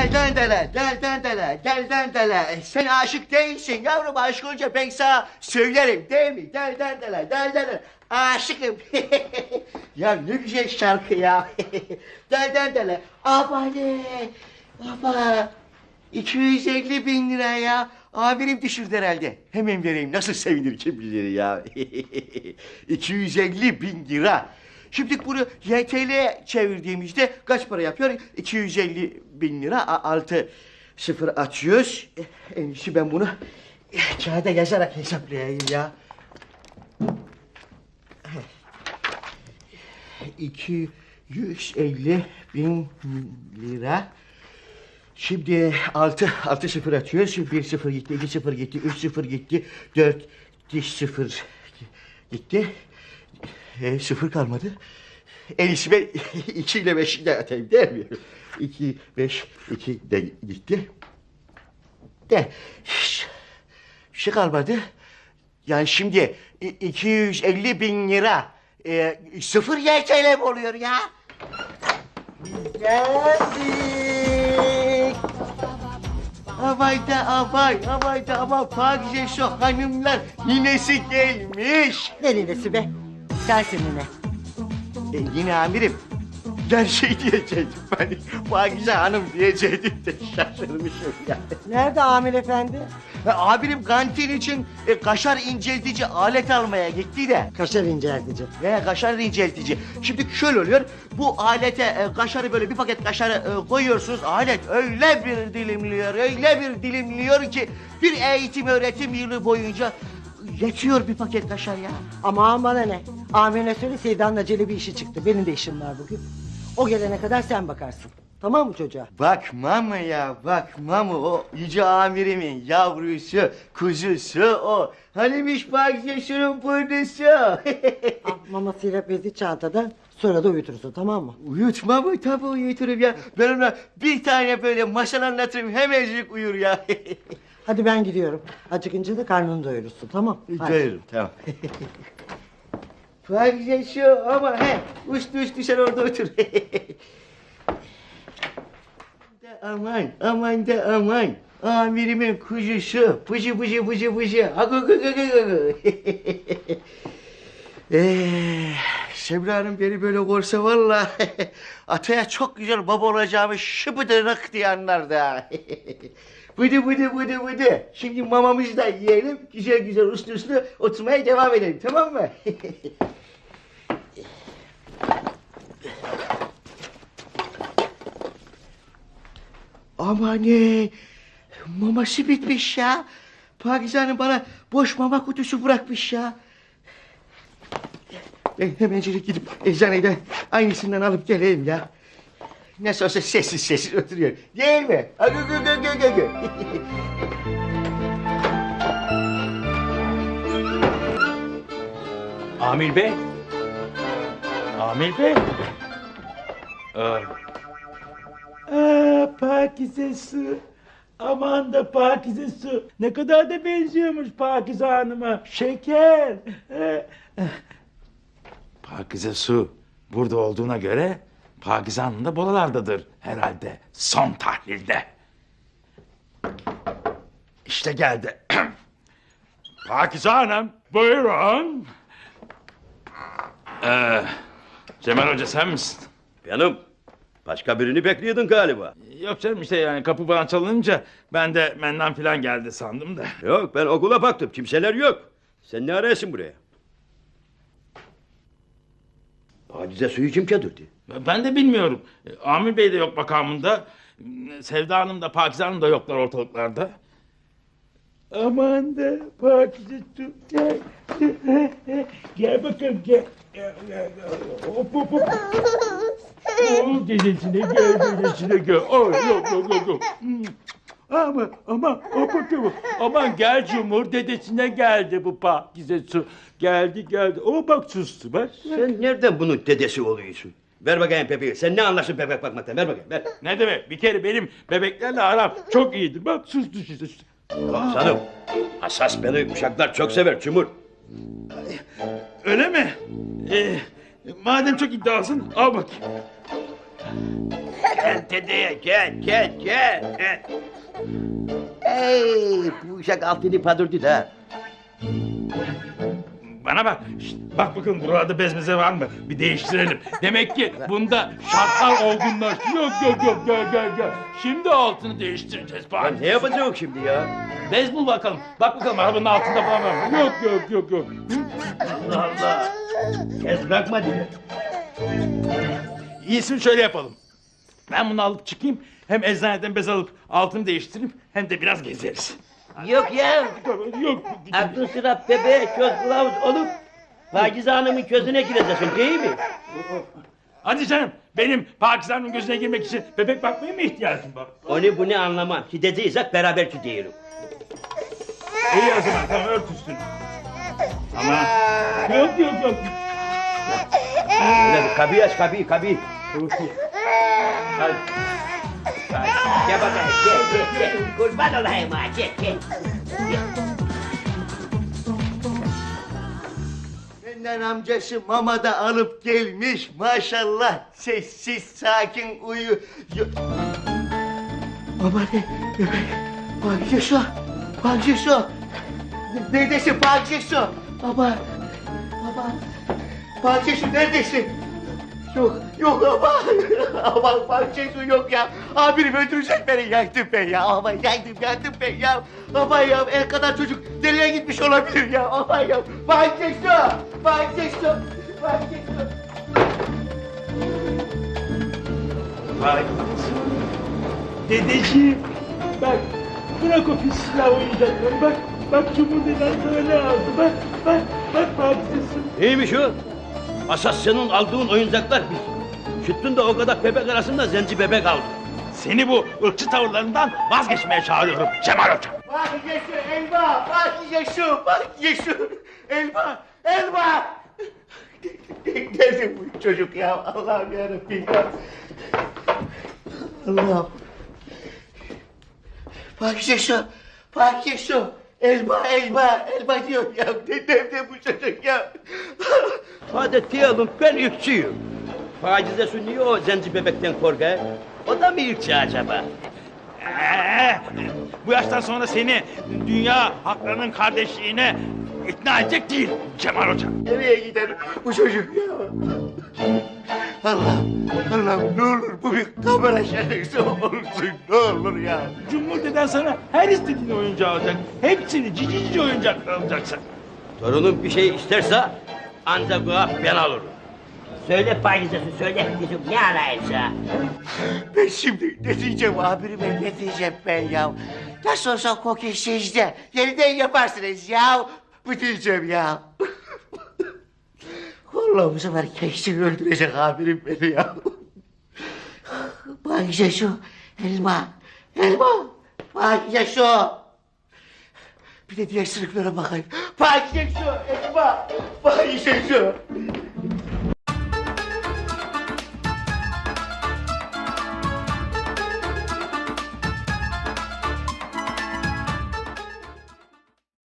Delden dele, delden dele, delden dele. Sen aşık değilsin yavrum. Aşık olunca ben sana söylerim değil mi? Delden dele, delden dele. Aşıkım. ya ne güzel şarkı ya. delden dele. Abone. Baba. 250 bin lira ya. Amirim düşürdü herhalde. Hemen vereyim. Nasıl sevinir kim bilir ya. 250 bin lira. Şimdi bunu YTL'ye çevirdiğimizde kaç para yapıyor? 250 bin lira. A- Altı sıfır atıyoruz. Eh, En iyisi ben bunu kağıda yazarak hesaplayayım ya. Eh, 250 bin lira. Şimdi altı, altı sıfır atıyoruz. Bir sıfır gitti, iki sıfır gitti, üç sıfır gitti, dört diş sıfır gitti. E, sıfır kalmadı. İyisi ben iki ile beşi de atayım değil mi? İki, beş, iki de gitti. De, şş, şey kalmadı. Yani şimdi i- 250 bin lira e, sıfır YTL mi oluyor ya? Geldik. Amay da amay, amay da amay. Pakize şu hanımlar ninesi gelmiş. Ne ninesi be? Sensin nine. E, yine amirim. Ben şey diyecektim ben. Pakize hanım diyecektim de şaşırmışım ya. Nerede Amir efendi? E, amirim kantin için e, kaşar inceltici alet almaya gitti de. Kaşar inceltici. Ve kaşar inceltici. Şimdi şöyle oluyor. Bu alete e, kaşarı böyle bir paket kaşarı e, koyuyorsunuz. Alet öyle bir dilimliyor, öyle bir dilimliyor ki bir eğitim öğretim yılı boyunca yetiyor bir paket kaşar ya. Aman bana ne? Amirine söyle Sevdan'la Celebi işi çıktı. Benim de işim var bugün. O gelene kadar sen bakarsın. Tamam mı çocuğa? Bakma mı ya bakma mı o yüce amirimin yavrusu kuzusu o. Hanimiş Pakize'nin burnusu. Al, mamasıyla bezi çantada sonra da uyutursun tamam mı? Uyutma mı? Tabii uyuturum ya. Ben ona bir tane böyle masal anlatırım hemencik uyur ya. Hadi ben gidiyorum. Acıkınca da karnını doyurursun tamam? Doyurum tamam. Pakize şu ama he uçtu uçtu sen orada otur. Da aman aman da aman. Amirimin kuzusu. Pıcı pıcı pıcı pıcı. Gı gı gı gı gı. Eee, Semra Hanım beni böyle görse valla ataya çok güzel baba olacağımı şıpıdırık diye anlardı ha. Bıdı bıdı bıdı bıdı. Şimdi mamamızı da yiyelim. Güzel güzel uslu uslu oturmaya devam edelim tamam mı? Aman ne? Maması bitmiş ya. Pakizan'ın bana boş mama kutusu bırakmış ya. Ben hemencik gidip eczaneden aynısından alıp geleyim ya. Nasıl olsa sessiz sessiz oturuyor. Değil mi? Agı gı gı gı gı gı. Amil Bey. Amil Bey. Aa. Aa, Pakize su. Aman da Pakize su. Ne kadar da benziyormuş Pakize Hanım'a. Şeker. Ee, Pakize su burada olduğuna göre Pakize Hanım da buralardadır herhalde son tahlilde. İşte geldi. Pakize Hanım buyurun. Ee, Cemal Hoca sen misin? Benim. Başka birini bekliyordun galiba. Yok canım işte yani kapı bana çalınınca ben de menden filan geldi sandım da. Yok ben okula baktım. Kimseler yok. Sen ne arıyorsun buraya? Acize suyu kim çadırdı? Ben de bilmiyorum. E, Amir Bey de yok makamında. Sevda Hanım da Pakize Hanım da yoklar ortalıklarda. Aman da Pakize su gel. gel bakalım gel. Gel, gel, gel. Hop hop hop. Oğlum dedesine gel dedesine gel. Ay, yok yok yok yok. Ama ama o bakalım. Aman gel Cumhur dedesine geldi bu Pakize su. Geldi geldi. O bak sustu bak. Sen nereden bunun dedesi oluyorsun? Ver bakayım Pepe'yi. Sen ne anlarsın bebek bakmaktan? Ver bakayım. Ver. Ne demek? Bir kere benim bebeklerle aram çok iyidir. Bak sustu işte. Sanım. Asas beni uşaklar çok sever Cumhur. Öyle mi? Ee, madem çok iddialısın al bakayım. Gel dedeye gel gel gel. Ey bu uşak altını padurdu da. Bana bak. şşt, bak bakalım buralarda bezmeze var mı? Bir değiştirelim. Demek ki bunda şartlar olgunlaştı. Yok yok yok gel gel gel. Şimdi altını değiştireceğiz. Bak. ne yapacağız şimdi ya? Bez bul bakalım. Bak bakalım arabanın altında falan var mı? Yok yok yok yok. Allah Allah. Kes bırakma diye. İyisini şöyle yapalım. Ben bunu alıp çıkayım. Hem eczaneden bez alıp altını değiştireyim hem de biraz gezeriz. Yok ya. Yok. Aklı sıra bebeğe köz kılavuz olup Pakize Hanım'ın közüne gireceksin değil mi? Hadi canım benim Pakistan'ın gözüne girmek için bebek bakmaya mı ihtiyacım var? Onu bunu anlamam. Gideceksek beraber gidiyorum. İyi o zaman tamam ört üstünü. Ama yok yok yok. Öyle kapıyı aç kapıyı kapıyı. Hadi. Hadi. Gel bakayım gel gel. Kurban olayım ha gel gel. Benden amcası mama da alıp gelmiş maşallah. Sessiz sakin uyu. Baba ne? Pakize Pakize Neredesin Pakize Baba. Baba. Pakize neredesin? Yok, yok baba. Ama Pakize yok ya. Abim öldürecek beni. Yaktım ben ya. Ama yaktım, yaktım ben ya. Ama ya el kadar çocuk deliye gitmiş olabilir ya. Ama ya. Pakize. Pakize. Pakize. Vay. Dedeciğim bak bırak o pis silah oyuncakları bak. Bak Cumhur deden sana ne aldı bak bak bak Pakize'sin. Neymiş o? Asas senin aldığın oyuncaklar biz. Şüttün de o kadar bebek arasında zenci bebek aldı. Seni bu ırkçı tavırlarından vazgeçmeye çağırıyorum Cemal Hoca. Yeşil elma, bak Yeşil elma, elma. Nerede bu çocuk ya? Allah'ım yarabbim ya. Allah'ım. Bak Yeşil. Elma, elma, elma diyor ya. Nerede bu çocuk ya? Hadi diyelim ben ırkçıyım. Pakize Su niye o zenci bebekten korkar? O da mı ırkçı acaba? Ee, bu yaştan sonra seni dünya haklarının kardeşliğine ikna edecek değil Cemal Hoca. Nereye gider bu çocuk ya? Allah'ım, Allah'ım ne olur bu bir kamera şakası olsun ne olur ya. Cumhur deden sana her istediğin oyuncağı alacak. Hepsini cici cici oyuncaklar alacaksın. Torunum bir şey isterse ancak bu ben alırım. Söyle Pakize Su söyle kızım ne alaysa. Ben şimdi ne diyeceğim abime ne diyeceğim ben ya? Nasıl olsa koki sizde. Yeniden yaparsınız ya. Bu diyeceğim ya. Vallahi bu sefer kesin öldürecek abim beni ya. Bak işte şu elma. Elma. Bak işte şu. Bir de diğer sınıflara bakayım. Bak işte şu elma. Bak işte şu.